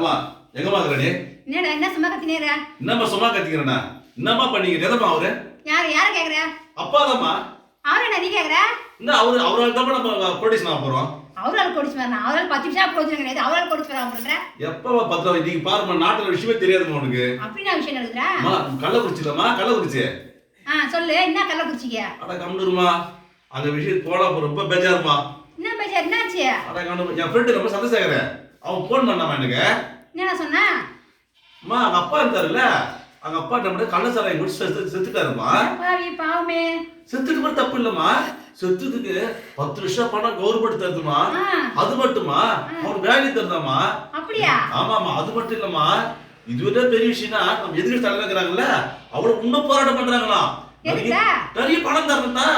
ஆமா எங்கம்மா இருக்கிற என்னடா என்ன சும்மா கத்தினேரா என்னம்மா சும்மா கத்திக்கிறேண்ணா என்னம்மா பண்ணீங்க எதம்மா அவரு? யாரு யார கேக்குற? அப்பா தாம்மா அவரு என்ன நீ கேக்குற? என்ன அவரு அவரால் தான் நம்ம ப்ரொடியூஸ் ஆக போறோம். அவரால் கொடிச்சு வரணும் அவரால் பத்து நிமிஷம் பிரோஜனம் கிடையாது அவரால் கொடிச்சு வர அப்படின்ற எப்பவா பத்திரம் இன்னைக்கு பாருமா நாட்டுல விஷயமே தெரியாதுமா உனக்கு. அப்படின்னா விஷயம் நடக்குதா அம்மா கள்ளக்குறிச்சி இல்லம்மா கள்ளக்குறிச்சி ஆ சொல்லு என்ன குடிச்சிக்க? அட கம்னுருமா அந்த விஷயம் போனா ரொம்ப பேஜாருமா என்ன பேச என்னாச்சு? அட கம்னு என் ஃப்ரெண்டு ரொம்ப சந்தோஷம் அவன் ஃபோன் பண்ணாமா எனக்கு? என்னடா சொன்னா? அம்மா அவங்க அப்பா இருந்தாருல்ல? அவங்க அப்பா நம்ம கள்ளசாராயம் குடிச்சு செத்து செத்துட்டாருமா பாவி பாவமே? செத்துட்டு கூட தப்பு இல்லம்மா. செத்துதுக்கு பத்து லட்சம் பணம் கவர்மெண்ட் தருதுமா அது மட்டுமா அவனுக்கு வேலை தருதாமா அப்படியா? ஆமாமா அது மட்டும் இல்லம்மா. இது விட பெரிய விஷயம்னா நம்ம எதிர்த்து தலைநகராங்கல்ல அவ்வளவு இன்னும் போராட்டம் பண்றாங்களாம். நிறைய பணம் தரணும்னா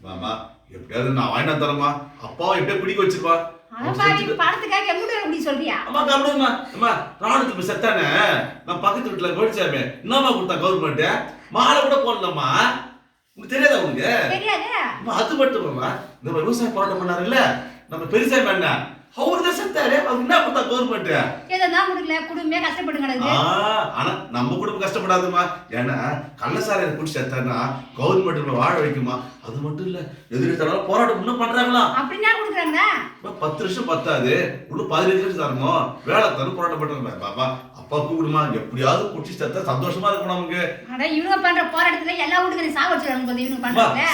மாமா எப்படியாவது நான் வாங்கினா தரமா அப்பாவை எப்படியா பிடிக்க வச்சிருப்பா? பணத்துக்காக எங்கிட்ட அப்படி சொல்றியா? அம்மா கபடுமா அம்மா ராணுவத்துக்கு செத்தானே? நான் பக்கத்து வீட்டுல கோடிச்சாமே என்னம்மா கொடுத்தா கவர்மெண்ட் மாலை கூட போடலம்மா. உனக்கு தெரியாதா அம்மா, அது மட்டுமாம்மா இந்த விவசாய போராட்டம் பண்ணாருல்ல. நம்ம பெருசாமி அண்ணா அவரு தான் செத்தாரு அவர் என்ன கொடுத்தா கவர்மெண்ட் ஏதோ நான் கொடுக்கல குடும்பமே கஷ்டப்பட்டு கிடக்குது ஆனா நம்ம குடும்பம் கஷ்டப்படாதுமா. ஏன்னா கள்ளசாலையை குடிச்சு செத்தாருன்னா கவர்மெண்ட் நம்மளை வாழ வைக்குமா? அது மட்டும் இல்ல எதிர்த்தாலும் போராட்டம் இன்னும் பண்றாங்களாம் அப்படின்னா கொடுக்குறாங்க? பத்து வருஷம் பத்தாது இன்னும் பதினஞ்சு வருஷம் தரணும் வேலை தரும் போராட்டம் பண்றாங்க பாப்பா அப்பா கூப்பிடுமா? எப்படியாவது குடிச்சு செத்தா சந்தோஷமா இருக்கும் நமக்கு. இவங்க பண்ற போராட்டத்துல எல்லா வீட்டுக்கு சாவ வச்சிருக்காங்க போது இவங்க பண்றாங்க